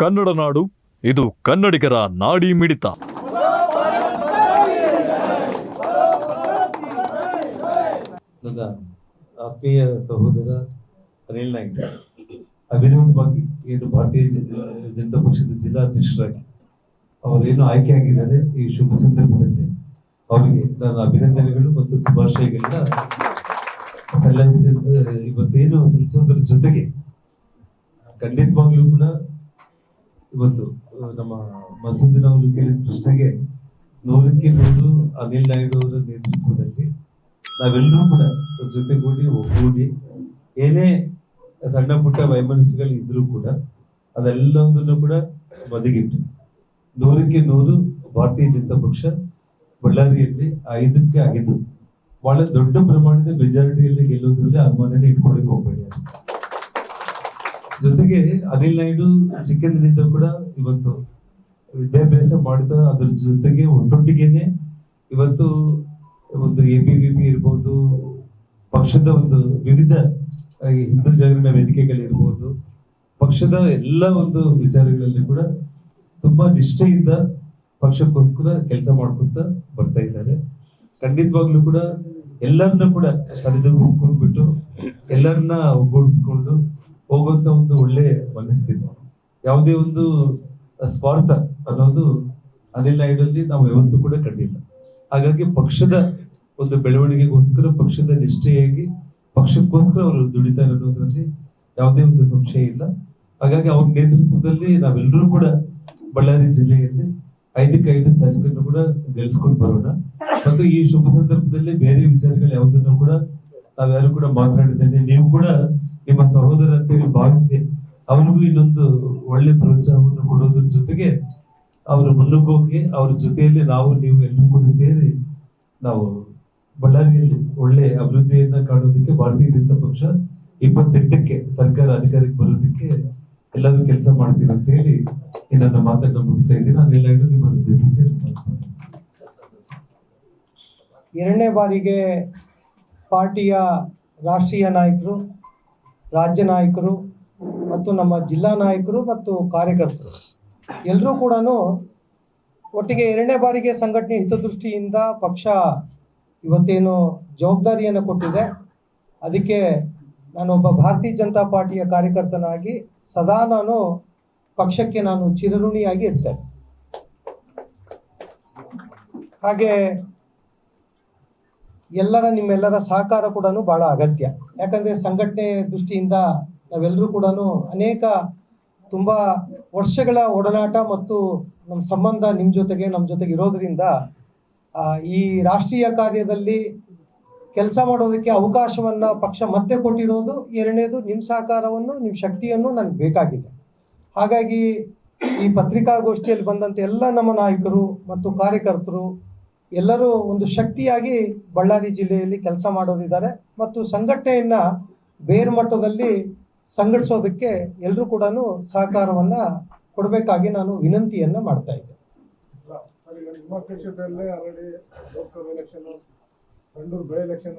ಕನ್ನಡ ನಾಡು, ಇದು ಕನ್ನಡಿಗರ ನಾಡಿ ಮಿಡಿತ. ನನ್ನ ಆತ್ಮೀಯ ಸಹೋದರ ಅನಿಲ್ ನಾಯ್ಕ, ಅಭಿನಂದವಾಗಿ ಏನು ಭಾರತೀಯ ಜನತಾ ಪಕ್ಷದ ಜಿಲ್ಲಾಧ್ಯಕ್ಷರಾಗಿ ಅವರೇನು ಆಯ್ಕೆ ಆಗಿದ್ದಾರೆ ಈ ಶುಭ ಸಂದರ್ಭದಲ್ಲಿ. ಅವರಿಗೆ ನನ್ನ ಅಭಿನಂದನೆಗಳು ಮತ್ತು ಶುಭಾಶಯಗಳನ್ನ ಇವತ್ತೇನು ತಿಳಿಸೋದ್ರ ಜೊತೆಗೆ ಖಂಡಿತವಾಗ್ಲೂ ಕೂಡ ಇವತ್ತು ನಮ್ಮ ಮಸೂದಿನ ಅವರು ಕೇಳಿದ ಪ್ರಶ್ನೆಗೆ ನೂರಕ್ಕೆ ನೂರು ಅನಿಲ್ ನಾಯ್ಡು ಅವರ ನೇತೃತ್ವದಲ್ಲಿ ನಾವೆಲ್ಲರೂ ಕೂಡ ಜೊತೆಗೂಡಿ ಒಗ್ಗೂಡಿ, ಏನೇ ಸಣ್ಣ ಪುಟ್ಟ ವೈಮನಸ್ಸುಗಳು ಇದ್ರೂ ಕೂಡ ಅದೆಲ್ಲದನ್ನು ಕೂಡ ಬದಿಗಿಟ್ಟು, ನೂರಕ್ಕೆ ನೂರು ಭಾರತೀಯ ಜನತಾ ಪಕ್ಷ ಬಳ್ಳಾರಿಯಲ್ಲಿ ಐದಕ್ಕೆ ಐದು. ಬಹಳ ದೊಡ್ಡ ಪ್ರಮಾಣದ ಮೆಜಾರಿಟಿಯಲ್ಲಿ ಗೆಲ್ಲೋದ್ರಲ್ಲಿ ಅನುಮಾನನೇ ಇಟ್ಕೊಳಕ್ ಹೋಗ್ಬೇಡಿ ಜೊತೆಗೆ ಅನಿಲ್ ನಾಯ್ಡು ಚಿಕ್ಕಂದಿನಿಂದ ಕೂಡ ಇವತ್ತು ವಿದ್ಯಾಭ್ಯಾಸ ಮಾಡ್ತಾ ಅದ್ರ ಜೊತೆಗೆ ಒಟ್ಟೊಟ್ಟಿಗೆನೆ ಇವತ್ತು ಒಂದು ಎ ಬಿ ಪಿ ಇರ್ಬೋದು, ಪಕ್ಷದ ಒಂದು ವಿವಿಧ ಹಿಂದೂ ಜಾಗರಣ ವೇದಿಕೆಗಳಿರ್ಬೋದು, ಪಕ್ಷದ ಎಲ್ಲ ಒಂದು ವಿಚಾರಗಳಲ್ಲಿ ಕೂಡ ತುಂಬಾ ನಿಷ್ಠೆಯಿಂದ ಪಕ್ಷಕ್ಕೋಸ್ಕರ ಕೆಲಸ ಮಾಡ್ಕೊಂತ ಬರ್ತಾ ಇದ್ದಾರೆ. ಖಂಡಿತವಾಗ್ಲೂ ಕೂಡ ಎಲ್ಲರನ್ನ ಕೂಡ ಸರಿದೂಗಿಸ್ಕೊಂಡ್ಬಿಟ್ಟು ಎಲ್ಲರನ್ನ ಒಗ್ಗೂಡಿಸ್ಕೊಂಡು ಹೋಗುವಂತ ಒಂದು ಒಳ್ಳೆ ಮನಸ್ಥಿತಿ ಯಾವುದೇ ಒಂದು ಸ್ವಾರ್ಥ ಅನ್ನೋದು ಅನಿಲ್ ನಾಯ್ಡಲ್ಲಿ ನಾವು ಯಾವತ್ತೂ ಕೂಡ ಕಂಡಿಲ್ಲ. ಹಾಗಾಗಿ ಪಕ್ಷದ ಒಂದು ಬೆಳವಣಿಗೆಗೋಸ್ಕರ, ಪಕ್ಷದ ನಿಷ್ಠೆಯಾಗಿ, ಪಕ್ಷಕ್ಕೋಸ್ಕರ ಅವರು ದುಡಿತಾರೆ ಅನ್ನೋದ್ರಲ್ಲಿ ಯಾವುದೇ ಒಂದು ಸಂಶಯ ಇಲ್ಲ. ಹಾಗಾಗಿ ಅವ್ರ ನೇತೃತ್ವದಲ್ಲಿ ನಾವೆಲ್ಲರೂ ಕೂಡ ಬಳ್ಳಾರಿ ಜಿಲ್ಲೆಯಲ್ಲಿ ಐದಕ್ಕೆ ಐದು ಕೂಡ ಗೆಲ್ಸ್ಕೊಂಡು ಬರೋಣ. ಮತ್ತು ಈ ಶುಭ ಸಂದರ್ಭದಲ್ಲಿ ಬೇರೆ ವಿಚಾರಗಳು ಯಾವುದನ್ನು ಕೂಡ ನಾವ್ಯಾರು ಕೂಡ ಮಾತನಾಡಿದ್ದೇನೆ ನೀವು ಕೂಡ ನಿಮ್ಮ ಸಹೋದರ ಅಂತೇಳಿ ಭಾವಿಸಿ, ಅವನಿಗೂ ಇನ್ನೊಂದು ಒಳ್ಳೆ ಪ್ರೋತ್ಸಾಹವನ್ನು ಕೊಡೋದ್ರ ಜೊತೆಗೆ ಅವರು ಮುನ್ನುಗ್ಗೋಕೆ ಅವ್ರ ಜೊತೆಯಲ್ಲಿ ನಾವು, ನೀವು ಎಲ್ಲರೂ ಕೂಡ ಸೇರಿ ನಾವು ಬಳ್ಳಾರಿಯಲ್ಲಿ ಒಳ್ಳೆ ಅಭಿವೃದ್ಧಿಯನ್ನ ಕಾಣೋದಕ್ಕೆ ಭಾರತೀಯ ಜನತಾ ಪಕ್ಷ ಇಪ್ಪತ್ತೆಂಟಕ್ಕೆ ಸರ್ಕಾರ ಅಧಿಕಾರಕ್ಕೆ ಬರೋದಕ್ಕೆ ಎಲ್ಲರೂ ಕೆಲಸ ಮಾಡ್ತೀವಿ ಅಂತ ಹೇಳಿ ನನ್ನ ಮಾತನ್ನ ಮುಗಿಸ್ತಾ ಇದ್ದೀನಿ. ಎಲ್ಲ ನಿಮ್ಮ ಎರಡನೇ ಬಾರಿಗೆ ಪಾರ್ಟಿಯ ರಾಷ್ಟ್ರೀಯ ನಾಯಕರು ರಾಜ್ಯ ನಾಯಕರು ಮತ್ತು ನಮ್ಮ ಜಿಲ್ಲಾ ನಾಯಕರು ಮತ್ತು ಕಾರ್ಯಕರ್ತರು. ಎಲ್ಲರೂ ಕೂಡ ಒಟ್ಟಿಗೆ ಎರಡನೇ ಬಾರಿಗೆ ಸಂಘಟನೆ ಹಿತದೃಷ್ಟಿಯಿಂದ ಪಕ್ಷ ಇವತ್ತೇನು ಜವಾಬ್ದಾರಿಯನ್ನು ಕೊಟ್ಟಿದೆ. ಅದಕ್ಕೆ ನಾನೊಬ್ಬ ಭಾರತೀಯ ಜನತಾ ಪಾರ್ಟಿಯ ಕಾರ್ಯಕರ್ತನಾಗಿ ಸದಾ ನಾನು ಪಕ್ಷಕ್ಕೆ ನಾನು ಚಿರಋಣಿಯಾಗಿ ಇರ್ತೇನೆ. ಹಾಗೆ ಎಲ್ಲರ ನಿಮ್ಮೆಲ್ಲರ ಸಹಕಾರ ಕೂಡ ಬಹಳ ಅಗತ್ಯ. ಯಾಕಂದರೆ ಸಂಘಟನೆ ದೃಷ್ಟಿಯಿಂದ ನಾವೆಲ್ಲರೂ ಕೂಡ ಅನೇಕ ತುಂಬ ವರ್ಷಗಳ ಒಡನಾಟ ಮತ್ತು ನಮ್ಮ ಸಂಬಂಧ ನಿಮ್ಮ ಜೊತೆಗೆ ನಮ್ಮ ಜೊತೆಗೆ ಇರೋದ್ರಿಂದ ಈ ರಾಷ್ಟ್ರೀಯ ಕಾರ್ಯದಲ್ಲಿ ಕೆಲಸ ಮಾಡೋದಕ್ಕೆ ಅವಕಾಶವನ್ನು ಪಕ್ಷ ಮತ್ತೆ ಕೊಟ್ಟಿರೋದು ಎರಡನೇದು ನಿಮ್ಮ ಸಹಕಾರವನ್ನು ನಿಮ್ಮ ಶಕ್ತಿಯನ್ನು ನನಗೆ ಬೇಕಾಗಿದೆ. ಹಾಗಾಗಿ ಈ ಪತ್ರಿಕಾಗೋಷ್ಠಿಯಲ್ಲಿ ಬಂದಂಥ ಎಲ್ಲ ನಮ್ಮ ನಾಯಕರು ಮತ್ತು ಕಾರ್ಯಕರ್ತರು ಎಲ್ಲರೂ ಒಂದು ಶಕ್ತಿಯಾಗಿ ಬಳ್ಳಾರಿ ಜಿಲ್ಲೆಯಲ್ಲಿ ಕೆಲಸ ಮಾಡೋದಿದ್ದಾರೆ ಮತ್ತು ಸಂಘಟನೆಯನ್ನ ಬೇರು ಮಟ್ಟದಲ್ಲಿ ಸಂಘಟಿಸೋದಕ್ಕೆ ಎಲ್ಲರೂ ಕೂಡ ಸಹಕಾರವನ್ನ ಕೊಡಬೇಕಾಗಿ ನಾನು ವಿನಂತಿಯನ್ನ ಮಾಡ್ತಾ ಇದ್ದೆ ನಿಮ್ಮ ಪಕ್ಷದಲ್ಲೇ already Lok Sabha election Sandur by election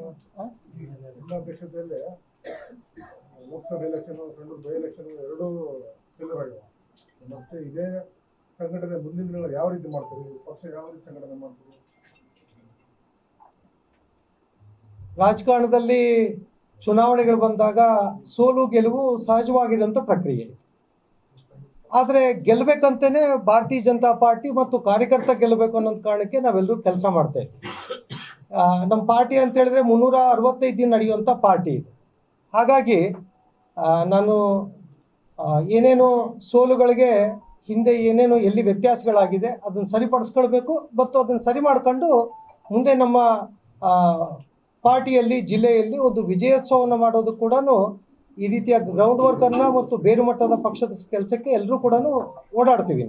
ನಿಮ್ಮ ಪಕ್ಷದಲ್ಲೇ Lok Sabha election Sandur by election ಎರಡೂ ಮತ್ತೆ ಇದೇ ಸಂಘಟನೆ ಮುಂದಿನ ದಿನಗಳು ಯಾವ ರೀತಿ ಮಾಡ್ತಾರೆ? ಪಕ್ಷ ಯಾವ ರೀತಿ ಸಂಘಟನೆ ಮಾಡ್ತೀರಿ? ರಾಜಕಾರಣದಲ್ಲಿ ಚುನಾವಣೆಗಳು ಬಂದಾಗ ಸೋಲು ಗೆಲುವು ಸಹಜವಾಗಿರೋಂಥ ಪ್ರಕ್ರಿಯೆ ಆದರೆ ಗೆಲ್ಲಬೇಕಂತಲೇ ಭಾರತೀಯ ಜನತಾ ಪಾರ್ಟಿ ಮತ್ತು ಕಾರ್ಯಕರ್ತ ಗೆಲ್ಲಬೇಕು ಅನ್ನೋದು ಕಾರಣಕ್ಕೆ ನಾವೆಲ್ಲರೂ ಕೆಲಸ ಮಾಡ್ತೇವೆ ನಮ್ಮ ಪಾರ್ಟಿ ಅಂತ ಹೇಳಿದ್ರೆ ಮುನ್ನೂರ ಅರವತ್ತೈದು ದಿನ ನಡೆಯುವಂಥ ಪಾರ್ಟಿ ಇದು. ಹಾಗಾಗಿ ನಾನು ಏನೇನು ಸೋಲುಗಳಿಗೆ ಹಿಂದೆ ಏನೇನು ಎಲ್ಲಿ ವ್ಯತ್ಯಾಸಗಳಾಗಿದೆ ಅದನ್ನು ಸರಿಪಡಿಸ್ಕೊಳ್ಬೇಕು ಮತ್ತು ಅದನ್ನು ಸರಿ ಮಾಡ್ಕೊಂಡು ಮುಂದೆ ನಮ್ಮ ಪಾರ್ಟಿಯಲ್ಲಿ, ಜಿಲ್ಲೆಯಲ್ಲಿ ಒಂದು ವಿಜಯೋತ್ಸವವನ್ನು ಮಾಡೋದು ಕೂಡ ಈ ರೀತಿಯ ಗ್ರೌಂಡ್ ವರ್ಕನ್ನು ಮತ್ತು ಬೇರು ಮಟ್ಟದ ಪಕ್ಷದ ಕೆಲಸಕ್ಕೆ ಎಲ್ಲರೂ ಕೂಡ ಓಡಾಡ್ತೀವಿ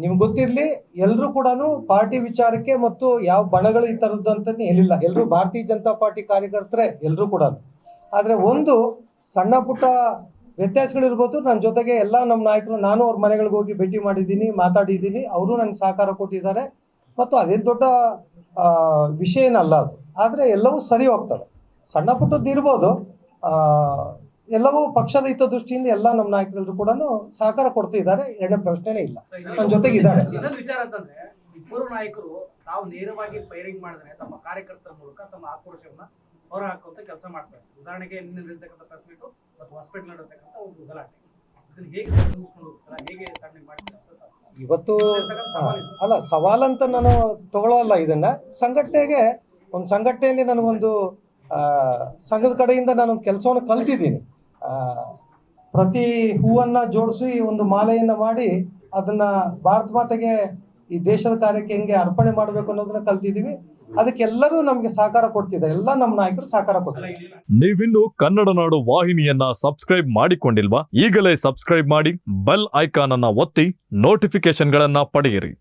ನಿಮ್ಗೆ ಗೊತ್ತಿರಲಿ ಎಲ್ಲರೂ ಕೂಡ ಪಾರ್ಟಿ ವಿಚಾರಕ್ಕೆ ಮತ್ತು ಯಾವ ಬಣಗಳು ಈ ಥರದ್ದು ಅಂತ ಹೇಳಿಲ್ಲ. ಎಲ್ಲರೂ ಭಾರತೀಯ ಜನತಾ ಪಾರ್ಟಿ ಕಾರ್ಯಕರ್ತರೇ ಎಲ್ಲರೂ ಕೂಡ ಆದರೆ ಒಂದು ಸಣ್ಣ ಪುಟ್ಟ ವ್ಯತ್ಯಾಸಗಳಿರ್ಬೋದು. ನನ್ನ ಜೊತೆಗೆ ಎಲ್ಲ ನಮ್ಮ ನಾಯಕರು, ನಾನು ಅವ್ರ ಮನೆಗಳಿಗೆ ಹೋಗಿ ಭೇಟಿ ಮಾಡಿದ್ದೀನಿ, ಮಾತಾಡಿದ್ದೀನಿ. ಅವರು ನನಗೆ ಸಹಕಾರ ಕೊಟ್ಟಿದ್ದಾರೆ. ಮತ್ತು ಅದೇ ದೊಡ್ಡ ವಿಷಯ ಏನಲ್ಲ ಅದು. ಆದರೆ ಎಲ್ಲವೂ ಸರಿ ಹೋಗ್ತವೆ. ಸಣ್ಣ ಪುಟ್ಟದ್ದು ಇರ್ಬೋದು. ಎಲ್ಲವೂ ಪಕ್ಷದ ಹಿತದೃಷ್ಟಿಯಿಂದ ಎಲ್ಲ ನಮ್ಮ ನಾಯಕರೆಲ್ಲರೂ ಕೂಡ ಸಹಕಾರ ಕೊಡ್ತಿದ್ದಾರೆ. ಎರಡನೇ ಪ್ರಶ್ನೆನೇ ಇಲ್ಲ. ನನ್ನ ಜೊತೆಗಿದ್ದಾರೆ. ಇದ್ದಾರೆ ವಿಚಾರ ಅಂತಂದ್ರೆ, ಇಬ್ಬರು ನಾಯಕರು ತಾವು ನೇರವಾಗಿ ಫೈರಿಂಗ್ ಮಾಡಿದ್ರೆ, ತಮ್ಮ ಕಾರ್ಯಕರ್ತರ ಮೂಲಕ ತಮ್ಮ ಆಕ್ರೋಶವನ್ನ ಹೊರ ಹಾಕುವಂತ ಕೆಲಸ ಮಾಡ್ತಾರೆ. ಉದಾಹರಣೆಗೆ ನಿನ್ನೆ ನಡೆದಿರ್ತಕ್ಕಂಥ ಪ್ರೆಸ್ ಮೀಟು ಮತ್ತು ಹಾಸ್ಪಿಟಲ್ ನಡೆದಿರ್ತಕ್ಕಂಥ ಒಂದು ಗಲಾಟೆ. ಇದನ್ನ ಹೇಗೆ ಹೋಗ್ತೀರಾ? ಹೇಗೆ ಮಾಡ್ತೀರಾ? ಇವತ್ತು ಅಲ್ಲ ಸವಾಲಂತ ನಾನು ತಗೊಳ್ಳೋಲ್ಲ ಇದನ್ನ. ಸಂಘಟನೆಗೆ ಒಂದು ಸಂಘಟನೆಯಲ್ಲಿ ನನಗೊಂದು ಆ, ಸಂಘದ ಕಡೆಯಿಂದ ನಾನೊಂದು ಕೆಲಸವನ್ನು ಕಲ್ತಿದ್ದೀನಿ. ಆ, ಪ್ರತಿ ಹೂವನ್ನ ಜೋಡಿಸಿ ಒಂದು ಮಾಲೆಯನ್ನು ಮಾಡಿ ಅದನ್ನ ಭಾರತ ಮಾತೆಗೆ ಈ ದೇಶದ ಕಾರ್ಯಕ್ಕೆ ಹೆಂಗೆ ಅರ್ಪಣೆ ಮಾಡಬೇಕು ಅನ್ನೋದನ್ನ ಕಲ್ತಿದ್ದೀವಿ ಅದಕ್ಕೆಲ್ಲರೂ ನಮಗೆ ಸಹಕಾರ ಕೊಡ್ತಿದ್ದಾರೆ. ಎಲ್ಲ ನಮ್ಮ ನಾಯಕರು ಸಹಕಾರ ಕೊಡ್ತಾರೆ. ನೀವಿನ್ನು ಕನ್ನಡ ನಾಡು ವಾಹಿನಿಯನ್ನ ಸಬ್ಸ್ಕ್ರೈಬ್ ಮಾಡಿಕೊಂಡಿಲ್ವಾ? ಈಗಲೇ ಸಬ್ಸ್ಕ್ರೈಬ್ ಮಾಡಿ, ಬೆಲ್ ಐಕಾನ್ ಅನ್ನ ಒತ್ತಿ ನೋಟಿಫಿಕೇಶನ್ಗಳನ್ನ ಪಡೆಯಿರಿ.